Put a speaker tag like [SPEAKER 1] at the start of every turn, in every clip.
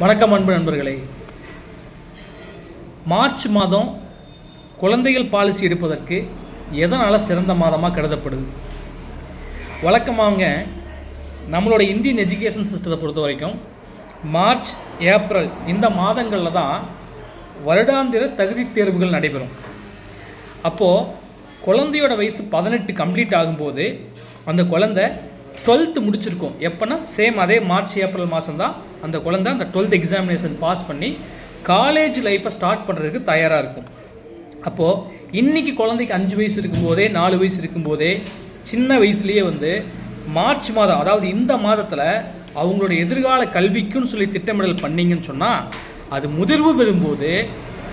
[SPEAKER 1] வணக்கம் அன்பு நண்பர்களே. மார்ச் மாதம் குழந்தைகள் பாலிசி எடுப்பதற்கு எதனால் சிறந்த மாதமாக கருதப்படுது? வழக்கமாக நம்மளோட இந்தியன் எஜுகேஷன் சிஸ்டத்தை பொறுத்த வரைக்கும் மார்ச் ஏப்ரல் இந்த மாதங்களில் தான் வருடாந்திர தகுதித் தேர்வுகள் நடைபெறும். அப்போது குழந்தையோட வயசு பதினெட்டு கம்ப்ளீட் ஆகும்போது அந்த குழந்தை டுவெல்த்து முடிச்சிருக்கும். எப்போனா சேம் அதே மார்ச் ஏப்ரல் மாதம் தான் அந்த குழந்தை அந்த டுவெல்த் எக்ஸாமினேஷன் பாஸ் பண்ணி காலேஜ் லைஃப்பை ஸ்டார்ட் பண்ணுறதுக்கு தயாராக இருக்கும். அப்போது இன்றைக்கி குழந்தைக்கு அஞ்சு வயசு இருக்கும்போதே நாலு வயசு இருக்கும்போதே சின்ன வயசுலேயே வந்து மார்ச் மாதம் அதாவது இந்த மாதத்தில் அவங்களோட எதிர்கால கல்விக்குன்னு சொல்லி திட்டமிடல் பண்ணீங்கன்னு சொன்னால் அது முதிர்வு பெறும்போது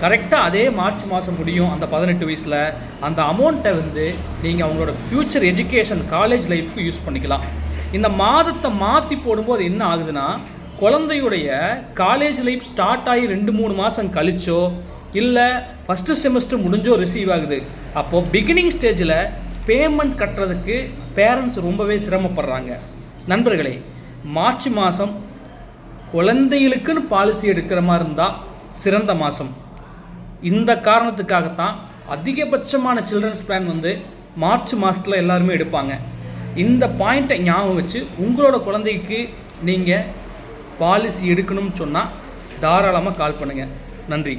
[SPEAKER 1] கரெக்டாக அதே மார்ச் மாதம் முடியும் அந்த பதினெட்டு வயசில் அந்த அமௌண்ட்டை வந்து நீங்கள் அவங்களோட ஃப்யூச்சர் எஜுகேஷன் காலேஜ் லைஃப்க்கு யூஸ் பண்ணிக்கலாம். இந்த மாதத்தை மாற்றி போடும்போது என்ன ஆகுதுன்னா குழந்தையுடைய காலேஜ் லைஃப் ஸ்டார்ட் ஆகி ரெண்டு மூணு மாதம் கழிச்சோ இல்லை ஃபஸ்ட்டு செமஸ்டர் முடிஞ்சோ ரிசீவ் ஆகுது. அப்போது பிகினிங் ஸ்டேஜில் பேமெண்ட் கட்டுறதுக்கு பேரண்ட்ஸ் ரொம்பவே சிரமப்படுறாங்க. நண்பர்களே மார்ச் மாதம் குழந்தைகளுக்குன்னு பாலிசி எடுக்கிற மாதிரி இருந்தால் சிறந்த மாதம் இந்த காரணத்துக்காகத்தான் அதிகபட்சமான சில்ட்ரன்ஸ் பிளான் வந்து மார்ச் மாதத்தில் எல்லாருமே எடுப்பாங்க. இந்த பாயிண்ட்டை ஞாபகம் வச்சு உங்களோட குழந்தைக்கு நீங்கள் பாலிசி எடுக்கணும்னு சொன்னால் தாராளமாக கால் பண்ணுங்கள் நன்றி.